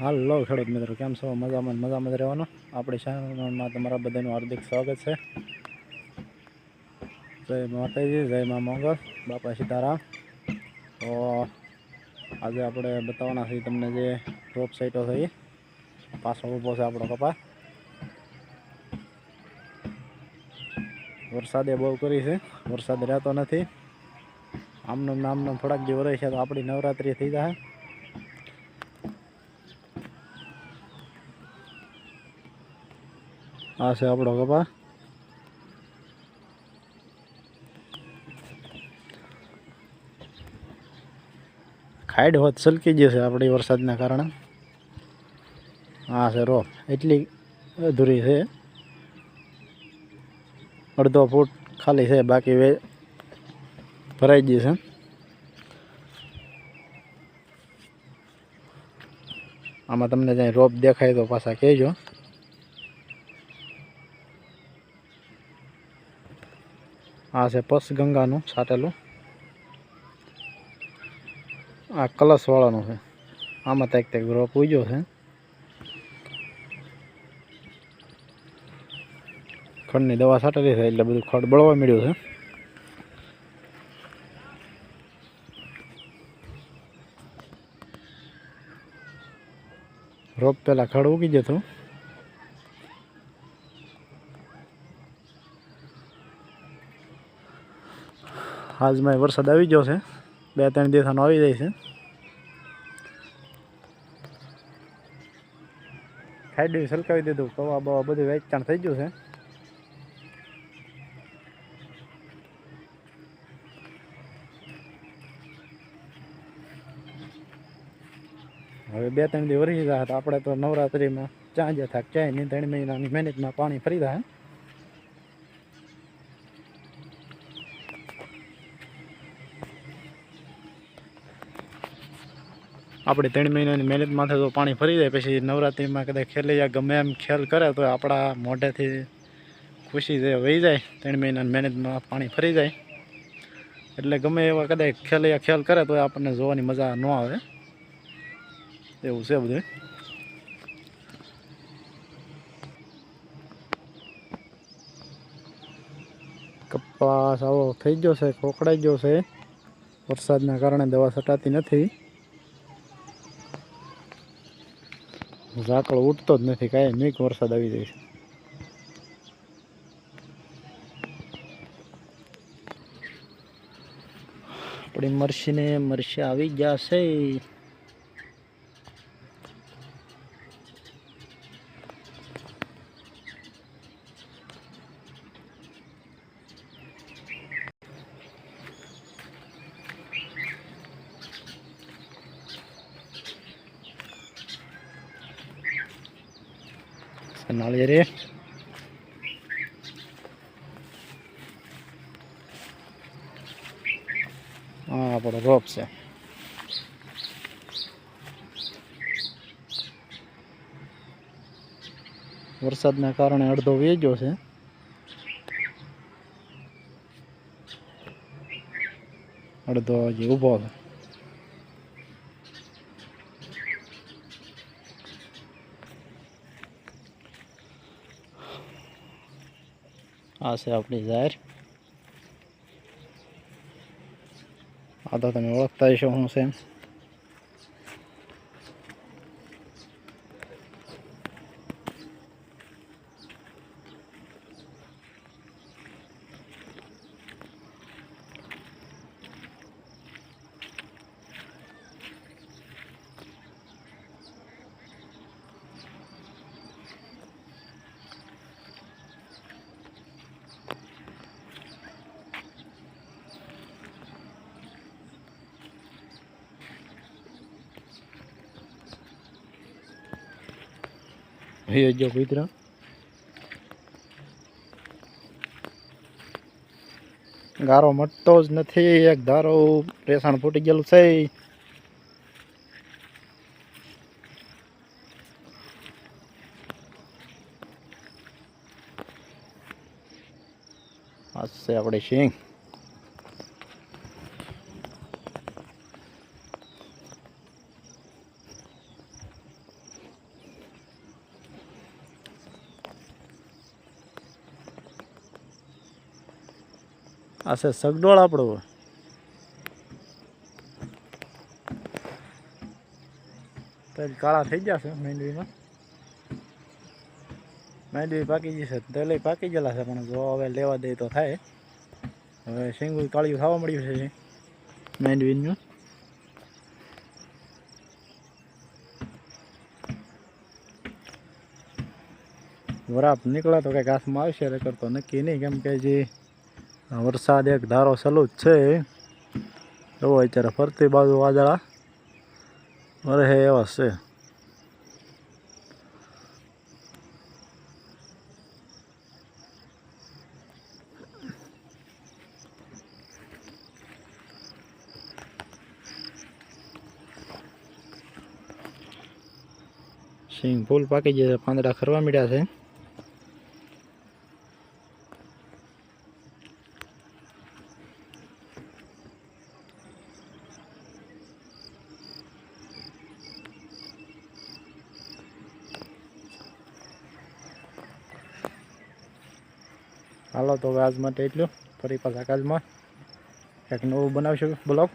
હાલો ખેડૂત મિત્રો, કેમ છો? મજામાં મજામાં જ રહેવાનું? આપણી ચેનલમાં તમારા બધાનું હાર્દિક સ્વાગત છે. જય માતાજી, જય મા મંગળ, બાપા સીતારામ. તો આજે આપણે બતાવવાના છીએ તમને જે ડ્રોપ સાઈટો છે એ પાછળ ઊભો છે આપણો કપા. વરસાદે બહુ કરી છે, વરસાદ રહેતો નથી. આમનું નામનું થોડાક જે રહે છે તો આપણી નવરાત્રિ થઈ જાય આ છે આપણો કપા ખાઈડ હોત સલકી જશે આપણી વરસાદના કારણે આ છે રો એટલી અધૂરી છે અડધો ફૂટ ખાલી છે બાકી વે ભરાઈ ગઈ છે આમાં તમને જ્યાં રોપ દેખાય તો પાછા કહેજો આ છે પસ ગંગાનું છાટેલું. આ કલશવાળાનું છે. આમાં ત્યાં ત્યાં રોપ ઉજ્યો છે. ખડની દવા છાટેલી છે, એટલે બધું ખડ બળવા મળ્યું છે. રોપ પહેલાં ખડ ઉગી જતું આજમાં વરસાદ આવી ગયો છે. બે ત્રણ દિવસનો આવી જાય છે. ખાઈ સલકાવી દીધું, કવા બવા બધું વેચાણ થઈ ગયું છે. હવે બે ત્રણ દિવસ વરી ગયા તો આપણે તો નવરાત્રિમાં ચાંજ્યા થાક ચાય નહીં ત્રણ મહિનાની મહેનતમાં પાણી ફરી જાય આપણે ત્રણ મહિનાની મહેનત માથે તો પાણી ફરી જાય, પછી નવરાત્રિમાં કદાચ ખેલૈયા ગમે એમ ખેલ કરે તો આપણા મોઢેથી ખુશી જે વહી જાય, ત્રણ મહિનાની મહેનતમાં પાણી ફરી જાય. એટલે ગમે એવા કદાચ ખેલૈયા ખેલ કરે તો આપણને જોવાની મજા ન આવે. એવું છે બધું. કપાસ આવો થઈ ગયો છે, ખોખડાઈ ગયો છે. વરસાદના કારણે દવા છટાતી નથી. ઝાકળ ઉઠતો જ નથી કાંઈ નહીં વરસાદ આવી જાય છે આપણી મરસીને મરસી આવી ગયા છે નાળિયેરી હા આપણો રોપ છે વરસાદના કારણે અડધો વેજો છે અડધો હજી ઊભો છે આ છે આપણી જાહેર આ તો તમે ઓળખતા હશો શું છે એમ એ જો કૂતરા ગારો મટતો જ નથી, એક ધારો રેસાણ ફૂટી ગયેલું છે. આ આપણે સિંગ આ છે સગડોળ આપણો. તેલ કાળા થઈ જશે મેંડવીમાં મેંડવી પાકી જશે તેલ પાકી ગયેલા છે, પણ જો હવે લેવા દે તો થાય. હવે સિંગુલ કાળિયું ખાવા મળ્યું છે મેંડવીનું વરાપ નીકળે તો કંઈ ઘાસમાં આવશે રેકર તો નક્કી નહીં, કેમ કે જે વરસાદ એક ધારો સલુ જ છે. એવો અત્યારે ફરતી બાજુ વાદળા વરહે એવા છે. સિંગ ફૂલ પાકી જશે પાંદડા ખરવા મીડ્યા છે. હાલો તો આજ માટે એટલું. ફરી પાછા કાલમાં એક નવું બનાવશું બ્લોગ?